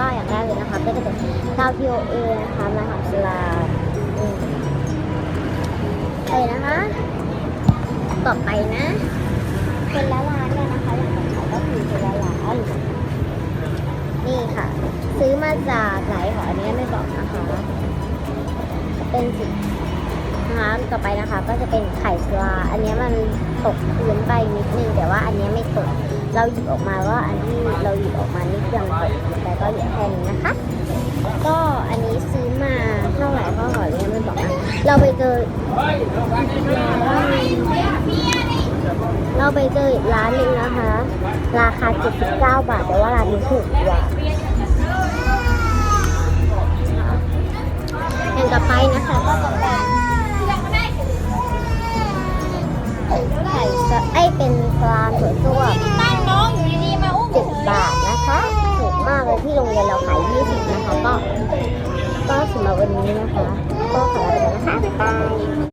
ก็อย่างแรกเลยนะคะ ก็จะเป็นข้าวพีโอเอนะคะมาทำสลามอืมไปนะคะ ต่อไปนะเป็นละร้านเนี่ยนะคะอย่างของเขาก็คือเป็นละร้านนี่ค่ะ ซื้อมาจากไหนขออันนี้ไม่บอกนะคะ เป็นสีนะคะต่อไปนะคะ ก็จะเป็นไข่สลา อันนี้มันตกพื้นไปนิดนึงแต่ว่าอันนี้ไม่ตก เราหยิบออกมาว่าอันที่เราหยิบออกมานี่ยังตกแต่ก็เหลือแค่นี้นะคะ ก็อันนี้ซื้อมาเท่าไหร่ก็ขอเรียนไม่บอกนะเราไปเจอเราไปเจออีกร้านหนึ่งนะคะ ราคา 79 บาทแต่ว่าร้านนี้ถูกกว่าอย่างต่อไปนะคะก็จะเป็นไข่สะไอเป็นปลาถั่วตัวตั้ โรงเรียนเราขาย20นะคะก็ก็สำหรับวันนี้นะคะ ก็ขอลาไปแล้วนะคะบ๊ายบาย